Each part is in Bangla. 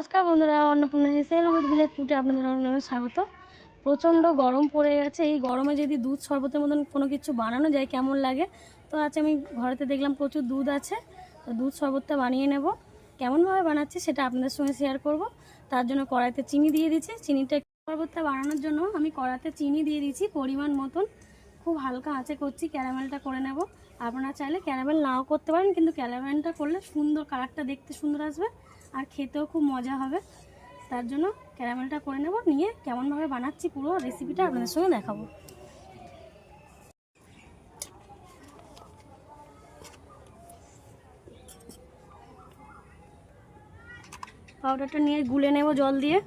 নমস্কার বন্ধুরা, অন্নপূর্ণা হেসেল আমাদের ভিলেজ ফুটে আপনাদের অনেক স্বাগত। প্রচণ্ড গরম পড়ে গেছে, এই গরমে যদি দুধ শরবতের মতন কোনো কিছু বানানো যায়, কেমন লাগে? তো আজ আমি ঘরেতে দেখলাম প্রচুর দুধ আছে, তো দুধ শরবতটা বানিয়ে নেব। কেমনভাবে বানাচ্ছি সেটা আপনাদের সঙ্গে শেয়ার করব। তার জন্য কড়াইতে চিনি দিয়ে দিচ্ছি। চিনিটা শরবতটা বানানোর জন্য আমি কড়াতে চিনি দিয়ে দিচ্ছি পরিমাণ মতন। খুব হালকা আঁচে করছি, ক্যারামেলটা করে নেব। আপনারা চাইলে ক্যারামেল নাও করতে পারেন, কিন্তু ক্যারামেলটা করলে সুন্দর কালারটা দেখতে সুন্দর আসবে। আর খেতেও খুব মজা হবে। তার জন্য ক্যারামেলটা করে নেব, নিয়ে কেমনভাবে বানাচ্ছি পুরো রেসিপিটা আপনাদের সঙ্গে দেখাবো। পাউডারটা নিয়ে গুলে নেব জল দিয়ে।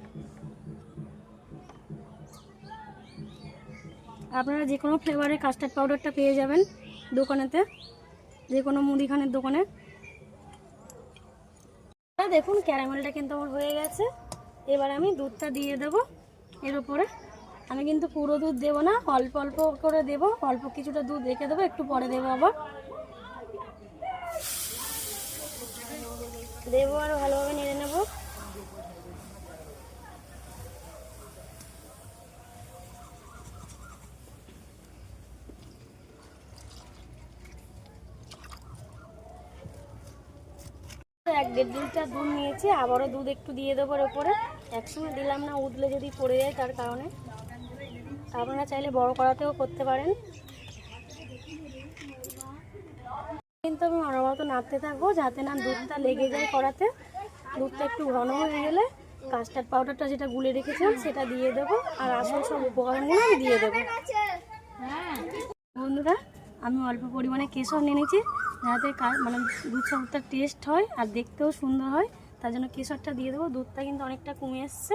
আপনারা যে কোনো ফ্লেভারের কাস্টার্ড পাউডারটা পেয়ে যাবেন দোকানেতে যে কোনো মুদিখানের দোকানে। দেখুন, ক্যারামেলটা কিন্তু আমার হয়ে গেছে। এবার আমি দুধটা দিয়ে দেব এর উপরে। আমি কিন্তু পুরো দুধ দেবো না, অল্প অল্প করে দেব। অল্প কিছুটা দুধ রেখে দেবো, একটু পরে দেবো আবার। দেবো আর ভালোভাবে নেড়ে নেব এক দেড় লিটার দুধ নিয়েছি আবারও দুধ একটু দিয়ে দেবো ওর ওপরে। একসঙ্গে দিলাম না উঠলে যদি পড়ে যায় তার কারণে। আপনারা চাইলে বড় করাতেও করতে পারেন। কিন্তু আমি অনবরত নাড়তে থাকব যাতে না দুধটা লেগে যায় করাতে। দুধটা একটু ঘন হয়ে গেলে কাস্টার্ড পাউডারটা যেটা গুলে রেখেছিলাম সেটা দিয়ে দেবো। আর আসল সব উপকরণগুলো আমি দিয়ে দেবো। বন্ধুরা আমি অল্প পরিমাণে কেশর নিয়ে নিয়েছি। যাতে মানে দুধ শরবতটা টেস্ট হয় আর দেখতেও সুন্দর হয়। তার জন্য কেশরটা দিয়ে দেবো, দুধটা কিন্তু অনেকটা কমে এসছে।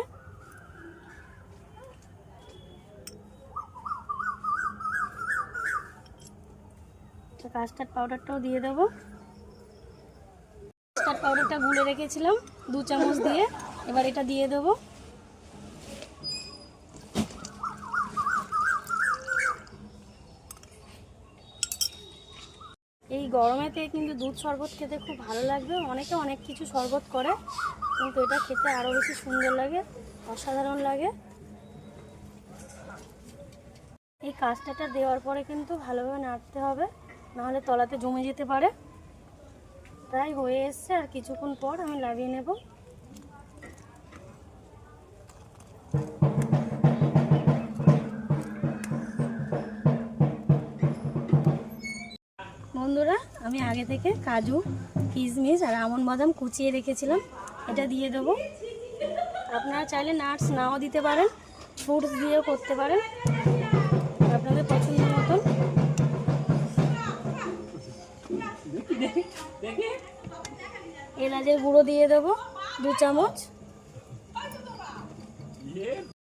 কাস্টার্ড পাউডারটাও দিয়ে দেবো। কাস্টার্ড পাউডারটা গুলে রেখেছিলাম দু চামচ দিয়ে, এবার এটা দিয়ে দেবো। এই গরমেতে কিন্তু দুধ শরবত খেতে খুব ভালো লাগবে। অনেকে অনেক কিছু শরবত করে, কিন্তু এটা খেতে আরও বেশি সুন্দর লাগে, অসাধারণ লাগে। এই কাজটাটা দেওয়ার পরে কিন্তু ভালোভাবে নাড়তে হবে, নাহলে তলাতে জমে যেতে পারে। প্রায় হয়ে এসছে, আর কিছুক্ষণ পর আমি লাগিয়ে নেব। বন্ধুরা, আমি আগে থেকে কাজু, কিশমিশ আর আমন বাদাম কুচিয়ে রেখেছিলাম। এটা দিয়ে দেবো। আপনারা চাইলে নাটস নাও দিতে পারেন, ফ্রুটস দিয়েও করতে পারেন। আপনাদের পছন্দ মতন। এলাচের গুঁড়ো দিয়ে দেবো, দু চামচ।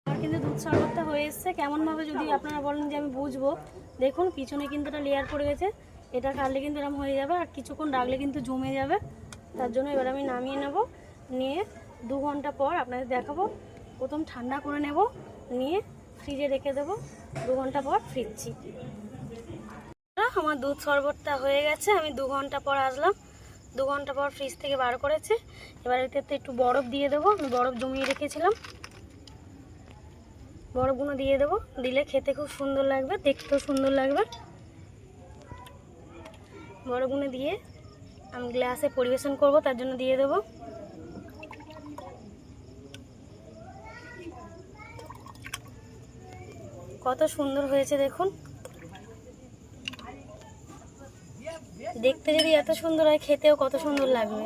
আমার কিন্তু দুধ শরবতটা হয়ে এসছে। কেমনভাবে যদি আপনারা বলেন যে আমি বুঝব, দেখুন, পিছনে কিন্তু এটা লেয়ার পড়ে গেছে। এটা কাটলে কিন্তু এরকম হয়ে যাবে আর কিছুক্ষণ রাখলে কিন্তু জমে যাবে। তার জন্য এবার আমি নামিয়ে নেব। নিয়ে দু ঘণ্টা পর আপনাদের দেখাবো। প্রথম ঠান্ডা করে নেব। নিয়ে ফ্রিজে রেখে দেবো। দু ঘণ্টা পর ফিরছি। আমার দুধ শরবতটা হয়ে গেছে। আমি দু ঘণ্টা পর আসলাম। দু ঘণ্টা পর ফ্রিজ থেকে বার করেছে। এবার এতে একটু বরফ দিয়ে দেবো। আমি বরফ জমিয়ে রেখেছিলাম। বরফগুলো দিয়ে দেবো। দিলে খেতে খুব সুন্দর লাগবে, দেখতেও সুন্দর লাগবে। বড়গুলো দিয়ে আমি গ্লাসে পরিবেশন করব, তার জন্য দিয়ে দেবো। কত সুন্দর হয়েছে দেখুন। দেখতে যদি এত সুন্দর হয়, খেতেও কত সুন্দর লাগবে।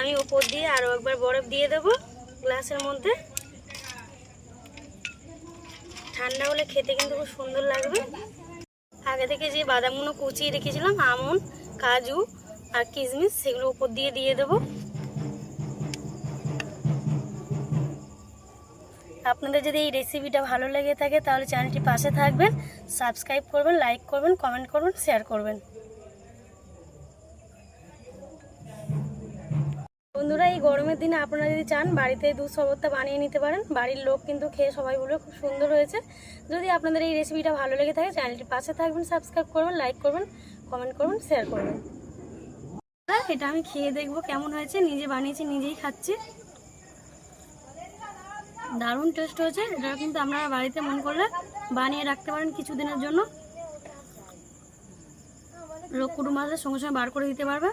আমি ওপর দিয়ে আরও একবার বরফ দিয়ে দেবো গ্লাসের মধ্যে। ঠান্ডা হলে খেতে কিন্তু খুব সুন্দর লাগবে। আগে থেকে যে বাদামগুলো কুচিয়ে রেখেছিলাম, আমন, কাজু আর কিশমিশ সেগুলো উপর দিয়ে দিয়ে দেবো। আপনাদের যদি এই রেসিপিটা ভালো লেগে থাকে তাহলে চ্যানেলটি পাশে থাকবেন সাবস্ক্রাইব করবেন লাইক করবেন কমেন্ট করবেন শেয়ার করবেন। বন্ধুরা, এই গরমের দিনে আপনারা যদি চান, বাড়িতে দুধ শরবতটা বানিয়ে নিতে পারেন। বাড়ির লোক কিন্তু খেয়ে সবাই বলবে, খুব সুন্দর হয়েছে। যদি আপনাদের এই রেসিপিটা ভালো লেগে থাকে চ্যানেলটি পাশে থাকবেন সাবস্ক্রাইব করবেন লাইক করবেন কমেন্ট করবেন শেয়ার করবেন। এটা আমি খেয়ে দেখব কেমন হয়েছে। নিজে বানিয়েছি, নিজেই খাচ্ছি। দারুণ টেস্ট হয়েছে। এটা কিন্তু আপনারা বাড়িতে মন করলে বানিয়ে রাখতে পারেন কিছু দিনের জন্য। রোগ কুটুম্ব সঙ্গে সঙ্গে বার করে দিতে পারবে।